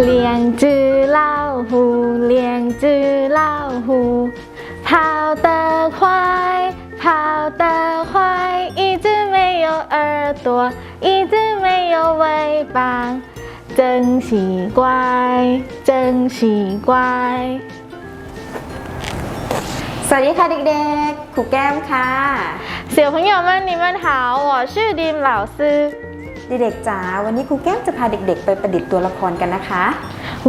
两只老虎，两只老虎，跑得快，跑得快，一只没有耳朵，一只没有尾巴，真奇怪，真奇怪。 สวัสดีค่ะเด็กๆครูแก้มค่ะ 小朋友们，你们好，我是林老师。 เด็กๆจ๋าวันนี้ครูแก้มจะพาเด็กๆ ไปประดิษฐ์ตัวละครกันนะคะ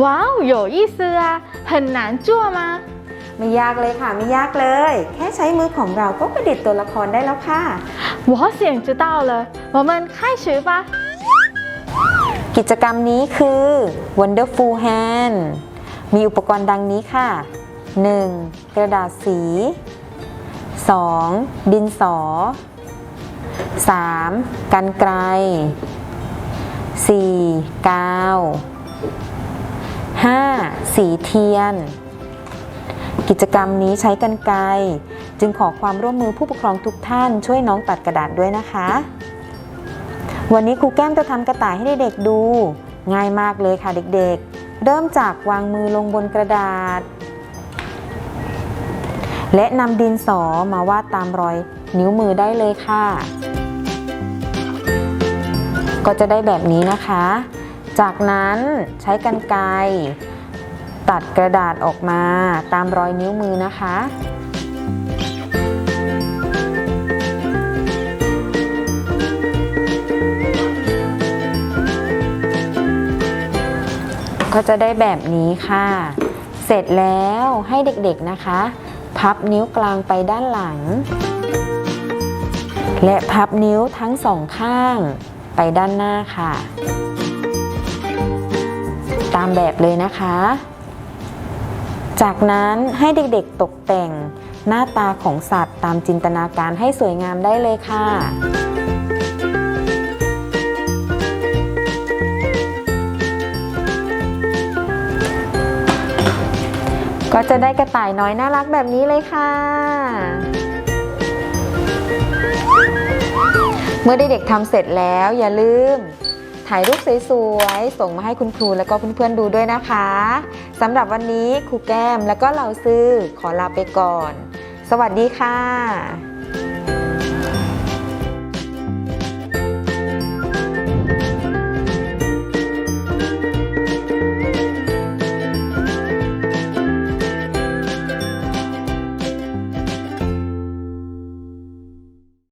哇哦，有意思啊，很难做吗？ ไม่ยากเลยค่ะไม่ยากเลย แค่ใช้มือของเราก็ประดิษฐ์ตัวละครได้แล้วค่ะ 我想知道了，我们开始吧。 กิจกรรมนี้คือ Wonderful Hand มีอุปกรณ์ดังนี้ค่ะ 1. กระดาษสี 2. ดินสอ 3. กันไกล 4. กาว 5. สีเทียน กิจกรรมนี้ใช้กันไกล จึงขอความร่วมมือผู้ปกครองทุกท่านช่วยน้องตัดกระดาษด้วยนะคะ วันนี้ครูแก้มจะทำกระต่ายให้เด็กๆดู ง่ายมากเลยค่ะเด็กๆ เริ่มจากวางมือลงบนกระดาษ และนำดินสอมาวาดตามรอยนิ้วมือได้เลยค่ะ ก็จะได้แบบนี้นะคะ จากนั้นใช้กรรไกรตัดกระดาษออกมาตามรอยนิ้วมือนะคะก็จะได้แบบนี้ค่ะ เสร็จแล้วให้เด็กๆนะคะ พับนิ้วกลางไปด้านหลัง และพับนิ้วทั้งสองข้าง ไปด้านหน้าค่ะ ตามแบบเลยนะคะ จากนั้นให้เด็กๆตกแต่งหน้าตาของสัตว์ตามจินตนาการให้สวยงามได้เลยค่ะก็จะได้กระต่ายน้อยน่ารักแบบนี้เลยค่ะ เมื่อเด็กๆทำเสร็จแล้วอย่าลืม ถ่ายรูปสวยๆ ส่งมาให้คุณครูแล้วก็เพื่อนๆดูด้วยนะคะสำหรับวันนี้ครูแก้มแล้วก็เหล่าซื้อขอลาไปก่อน สวัสดีค่ะ